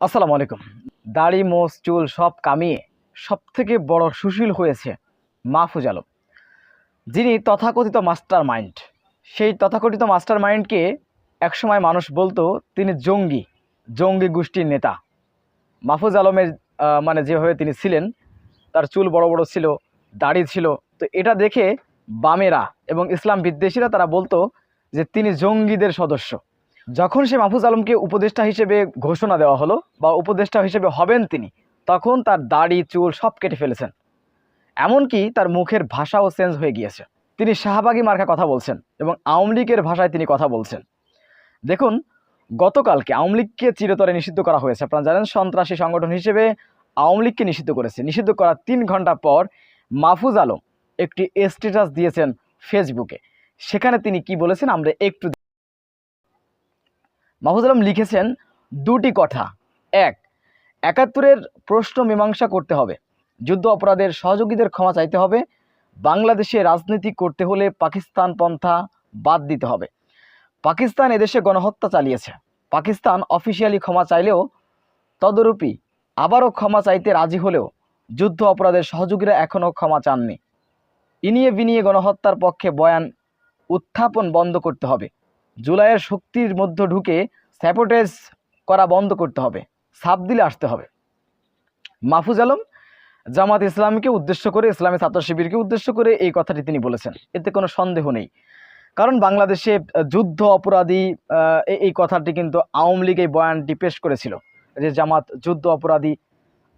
আসসালামু আলাইকুম। দাড়ি, মোষ, চুল সব কামিয়ে সব থেকে বড় সুশীল হয়েছে মাহফুজ আলম, যিনি তথাকথিত মাস্টার মাইন্ড। সেই তথাকথিত মাস্টার মাইন্ডকে একসময় মানুষ বলতো, তিনি জঙ্গি জঙ্গি গোষ্ঠীর নেতা। মাহফুজ আলমের মানে যেভাবে তিনি ছিলেন, তার চুল বড় বড় ছিল, দাড়ি ছিল, তো এটা দেখে বামেরা এবং ইসলাম বিদ্বেষীরা তারা বলতো যে তিনি জঙ্গিদের সদস্য। যখন সে মাহফুজ আলমকে উপদেষ্টা হিসেবে ঘোষণা দেওয়া হলো বা উপদেষ্টা হিসেবে হবেন তিনি, তখন তার দাড়ি, চুল সব কেটে ফেলেছেন। এমনকি তার মুখের ভাষাও চেঞ্জ হয়ে গিয়েছে। তিনি শাহবাগী মার্কা কথা বলছেন এবং আওয়ামী লীগের ভাষায় তিনি কথা বলছেন। দেখুন, গতকালকে আওয়ামী লীগকে চিরতরে নিষিদ্ধ করা হয়েছে। আপনারা জানেন, সন্ত্রাসী সংগঠন হিসেবে আওয়ামী লীগকে নিষিদ্ধ করেছে। নিষিদ্ধ করার তিন ঘণ্টা পর মাহফুজ আলম একটি স্ট্যাটাস দিয়েছেন ফেসবুকে সেখানে তিনি কি বলেছেন, আমরা একটু মাহফুজ আলম লিখেছেন দুটি কথা। এক, একাত্তরের প্রশ্ন মীমাংসা করতে হবে। যুদ্ধ অপরাধের সহযোগীদের ক্ষমা চাইতে হবে। বাংলাদেশে রাজনীতি করতে হলে পাকিস্তান পন্থা বাদ দিতে হবে। পাকিস্তান এদেশে গণহত্যা চালিয়েছে। পাকিস্তান অফিসিয়ালি ক্ষমা চাইলেও তদরূপী আবারও ক্ষমা চাইতে রাজি হলেও যুদ্ধ অপরাধের সহযোগীরা এখনও ক্ষমা চাননি। ইনিয়ে বিনিয়ে গণহত্যার পক্ষে বয়ান উত্থাপন বন্ধ করতে হবে। জুলাইয়ের শক্তির মধ্যে ঢুকে স্যাপোটেজ করা বন্ধ করতে হবে সাপ দিলে আসতে হবে। মাহফুজ আলম, জামাত ইসলামকে উদ্দেশ্য করে, ইসলামী ছাত্র শিবিরকে উদ্দেশ্য করে এই কথাটি তিনি বলেছেন। এতে কোনো সন্দেহ নেই। কারণ বাংলাদেশে যুদ্ধ, অপরাধী এই- কথাটি কিন্তু আওয়ামী লীগ এই বয়ানটি পেশ করেছিল যে জামাত যুদ্ধ, অপরাধী,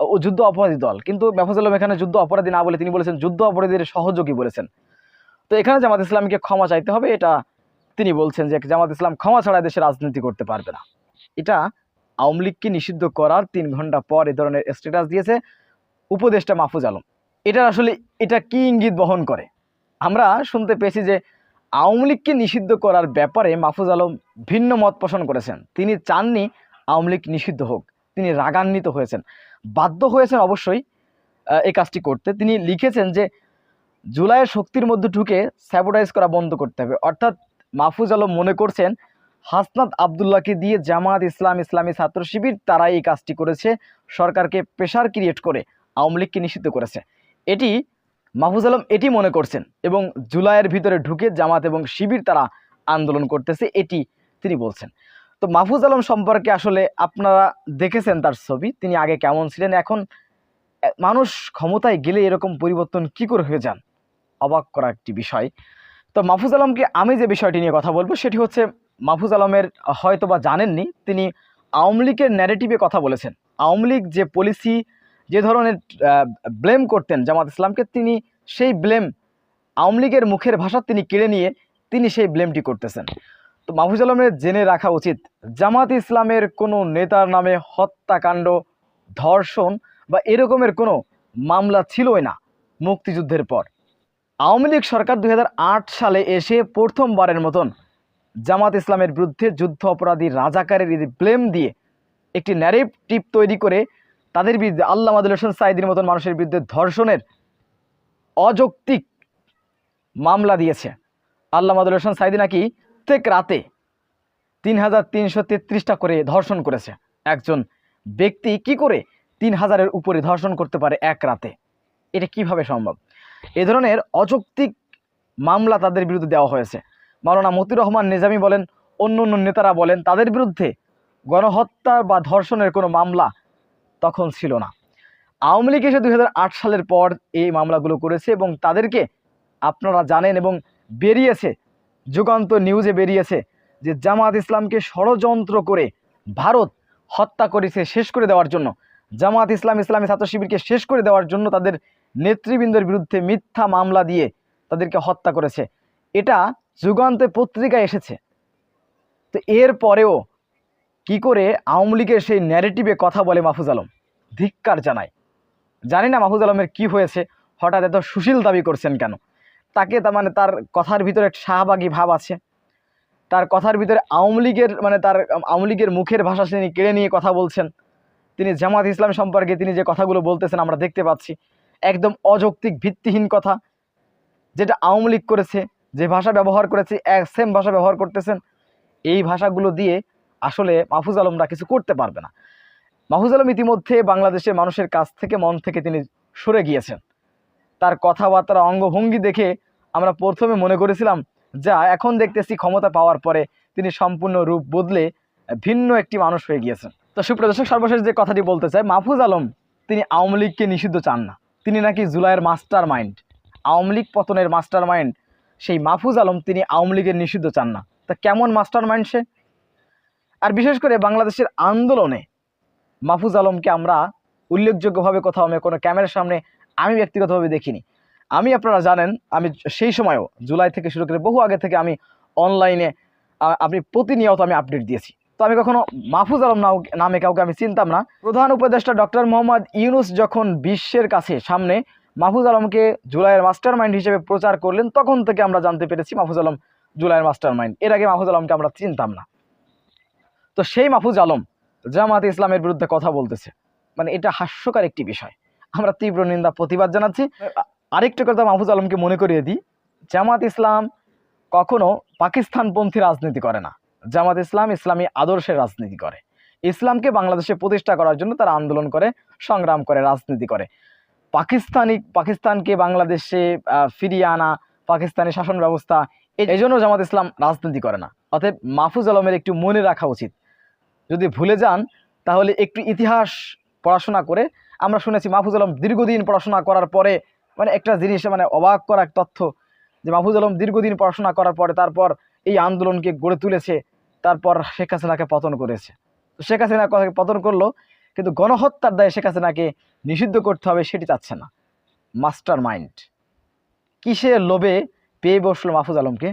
ও যুদ্ধ অপরাধী দল। কিন্তু মাহফুজ আলম এখানে যুদ্ধ, অপরাধী না বলে তিনি বলেছেন যুদ্ধ অপরাধীর সহযোগী বলেছেন। তো এখানে জামাত ইসলামকে ক্ষমা চাইতে হবে, এটা তিনি বলছেন যে জামাত ইসলাম ক্ষমা ছাড়া দেশে রাজনীতি করতে পারবে না। এটা আওয়ামী লীগকে নিষিদ্ধ করার তিন ঘণ্টা পর এ ধরনের স্ট্যাটাস দিয়েছে উপদেষ্টা মাহফুজ আলম। এটার আসলে এটা কি ইঙ্গিত বহন করে? আমরা শুনতে পেয়েছি যে আওয়ামী লীগকে নিষিদ্ধ করার ব্যাপারে মাহফুজ আলম ভিন্ন মত পোষণ করেছেন। তিনি চাননি আওয়ামী লীগ নিষিদ্ধ হোক, তিনি রাগান্বিত হয়েছেন। বাধ্য হয়েছেন অবশ্যই এই কাজটি করতে। তিনি লিখেছেন যে, জুলাইয়ের শক্তির মধ্যে ঢুকে স্যাবোটাইজ করা বন্ধ করতে হবে। অর্থাৎ মাহফুজ আলম মনে করছেন, হাসনাত আবদুল্লাহকে দিয়ে জামাত ইসলাম ইসলামী ছাত্র শিবির তারা এই কাজটি করেছে, সরকারকে প্রেশার ক্রিয়েট করে আওয়ামী লীগকে নিষিদ্ধ করেছে। এটি মাহফুজ আলম এটি মনে করছেন এবং জুলাইয়ের ভিতরে ঢুকে জামাত এবং শিবির তারা আন্দোলন করতেছে, এটি তিনি বলছেন। তো মাহফুজ আলম সম্পর্কে আসলে আপনারা দেখেছেন তার ছবি, তিনি আগে কেমন ছিলেন, এখন মানুষ ক্ষমতায় গেলে এরকম পরিবর্তন কি করে হয়ে যান? অবাক করা একটি বিষয়। তো মাহফুজ আলমকে আমি যে বিষয়টি নিয়ে কথা বলব, সেটি হচ্ছে মাহফুজ আলমের হয়তো বা জানেননি, তিনি আওয়ামী লীগের ন্যারেটিভে কথা বলেছেন। আওয়ামী লীগ যে পলিসি যে ধরনের ব্লেম করতেন জামাত ইসলামকে, তিনি সেই ব্লেম আওয়ামী লীগের মুখের ভাষা তিনি কেড়ে নিয়ে তিনি সেই ব্লেমটি করতেছেন। তো মাহফুজ আলমের জেনে রাখা উচিত, জামাত ইসলামের কোনো নেতার নামে হত্যাকাণ্ড, ধর্ষণ বা এরকমের কোনো মামলা ছিলই না মুক্তিযুদ্ধের পর। আওয়ামী লীগ সরকার দু হাজার আট সালে এসে প্রথমবারের মতন জামাত ইসলামের বিরুদ্ধে যুদ্ধ অপরাধী রাজাকারের ব্লেম দিয়ে একটি ন্যারেটিভ তৈরি করে তাদের বিরুদ্ধে আল্লাহ মাদুল হোসেন সাইদির মতন মানুষের বিরুদ্ধে ধর্ষণের অযৌক্তিক মামলা দিয়েছে। আল্লাহ মাদুল হোসেন সাইদি নাকি প্রত্যেক রাতে তিন হাজার তিনশো তেত্রিশটা করে ধর্ষণ করেছে। একজন ব্যক্তি কি করে তিন হাজারের উপরে ধর্ষণ করতে পারে এক রাতে? এটা কীভাবে সম্ভব? এ ধরনের অযৌক্তিক মামলা তাদের বিরুদ্ধে দেওয়া হয়েছে। মাওলানা মতিউর রহমান নিজামি বলেন, অন্য অন্য নেতারা বলেন, তাদের বিরুদ্ধে গণহত্যা বা ধর্ষণের কোনো মামলা তখন ছিল না। আওয়ামী লীগ এসে দু হাজার আট সালের পর এই মামলাগুলো করেছে এবং তাদেরকে আপনারা জানেন এবং বেরিয়েছে, যুগান্ত নিউজে বেরিয়েছে যে জামাত ইসলামকে ষড়যন্ত্র করে ভারত হত্যা করেছে শেষ করে দেওয়ার জন্য। জামাত ইসলাম ইসলামী ছাত্র শিবিরকে শেষ করে দেওয়ার জন্য তাদের নেতৃবৃন্দের বিরুদ্ধে মিথ্যা মামলা দিয়ে তাদেরকে হত্যা করেছে। এটা যুগান্তে পত্রিকায় এসেছে। তো এর পরেও কি করে আওয়ামী লীগের সেই ন্যারেটিভে কথা বলে মাহফুজ আলম? ধিক্কার জানায়। জানি না মাহফুজ আলমের কি হয়েছে, হঠাৎ এত সুশীল দাবি করছেন কেন? তাকে তার মানে তার কথার ভিতরে একটা শাহবাগী ভাব আছে। তার কথার ভিতরে আওয়ামী লীগের মানে তার আওয়ামী লীগের মুখের ভাষা তিনি কেড়ে নিয়ে কথা বলছেন। তিনি জামাত ইসলাম সম্পর্কে তিনি যে কথাগুলো বলতেছেন আমরা দেখতে পাচ্ছি। একদম অযৌক্তিক, ভিত্তিহীন কথা যেটা আওয়ামী লীগ করেছে, যে ভাষা ব্যবহার করেছে, এক সেম ভাষা ব্যবহার করতেছেন, এই ভাষাগুলো দিয়ে আসলে মাহফুজ আলমরা কিছু করতে পারবে না। মাহফুজ আলম ইতিমধ্যে বাংলাদেশের মানুষের কাছ থেকে, মন থেকে তিনি সরে গিয়েছেন। তার কথাবার্তার অঙ্গভঙ্গি দেখে আমরা প্রথমে মনে করেছিলাম, যা এখন দেখতেছি ক্ষমতা পাওয়ার পরে তিনি সম্পূর্ণ রূপ বদলে ভিন্ন একটি মানুষ হয়ে গিয়েছেন। তো সুপ্রদর্শক সর্বশেষ যে কথাটি বলতে চাই, মাহফুজ আলম তিনি আওয়ামী লীগকে নিষিদ্ধ চান না। তিনি নাকি জুলাইয়ের মাস্টার মাইন্ড আওয়ামী লীগ পতনের মাস্টার মাইন্ড সেই মাহফুজ আলম তিনি আওয়ামী লীগের নিষিদ্ধ চান না। তা কেমন মাস্টার মাইন্ড সে? আর বিশেষ করে বাংলাদেশের আন্দোলনে মাহফুজ আলমকে আমরা উল্লেখযোগ্যভাবে কোথাও আমি কোনো ক্যামেরার সামনে আমি ব্যক্তিগতভাবে দেখিনি। আমি, আপনারা জানেন, আমি সেই সময়ও জুলাই থেকে শুরু করে বহু আগে থেকে আমি অনলাইনে আপনি প্রতিনিয়ত আমি আপডেট দিয়েছি। তো আমি কখনো মাহফুজ আলম নামে কাউকে আমি চিনতাম না। প্রধান উপদেষ্টা ডক্টর মোহাম্মদ ইউনুস যখন বিশ্বের কাছে সামনে মাহফুজ আলমকে জুলাইয়ের মাস্টার মাইন্ড হিসেবে প্রচার করলেন, তখন থেকে আমরা জানতে পেরেছি মাহফুজ আলম জুলাইয়ের মাস্টার মাইন্ড এর আগে মাহফুজ আলমকে আমরা চিনতাম না। তো সেই মাহফুজ আলম জামাত ইসলামের বিরুদ্ধে কথা বলতেছে। মানে এটা হাস্যকর একটি বিষয়। আমরা তীব্র নিন্দা, প্রতিবাদ জানাচ্ছি। আরেকটা কথা মাহফুজ আলমকে মনে করিয়ে দিই জামাত ইসলাম কখনো পাকিস্তানপন্থী রাজনীতি করে না। জামাত ইসলাম ইসলামী আদর্শের রাজনীতি করে। ইসলামকে বাংলাদেশে প্রতিষ্ঠা করার জন্য তারা আন্দোলন করে, সংগ্রাম করে, রাজনীতি করে। পাকিস্তানি, পাকিস্তানকে বাংলাদেশে ফিরিয়ে আনা, পাকিস্তানি শাসন ব্যবস্থা এই- এই জন্য জামাত ইসলাম রাজনীতি করে না। অতএব মাহফুজ আলমের একটু মনে রাখা উচিত। যদি ভুলে যান, তাহলে একটু ইতিহাস পড়াশোনা করে, আমরা শুনেছি মাহফুজ আলম দীর্ঘদিন পড়াশোনা করার পরে মানে একটা জিনিস মানে অবাক করা এক তথ্য, যে মাহফুজ আলম দীর্ঘদিন পড়াশোনা করার পরে তারপর এই আন্দোলনকে গড়ে তুলেছে তারপর শেখ হাসিনাকে পতন করেছে। শেখ হাসিনা পতন করল, কিন্তু গণহত্যার দায়ে শেখ হাসিনাকে নিষিদ্ধ করতে হবে সেটি চাচ্ছে না। মাস্টার মাইন্ড কিসের লোভে পেয়ে বসল মাহফুজ আলমকে?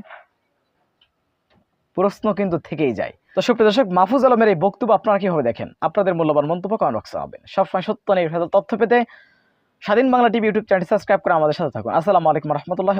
প্রশ্ন কিন্তু থেকেই যায়। তো সুপ্রিয় দর্শক, মাহফুজ আলমের এই বক্তব্য আপনারা কীভাবে দেখেন? আপনাদের মূল্যবান মন্তব্য কমেন্ট বক্সে হবেন সবসময় সত্য নিয়ে তথ্য পেতে Swadhin Bangla TV YouTube channel subscribe করে আমাদের সাথে থাকুন। আসসালামু আলাইকুম রহমতুল্লাহ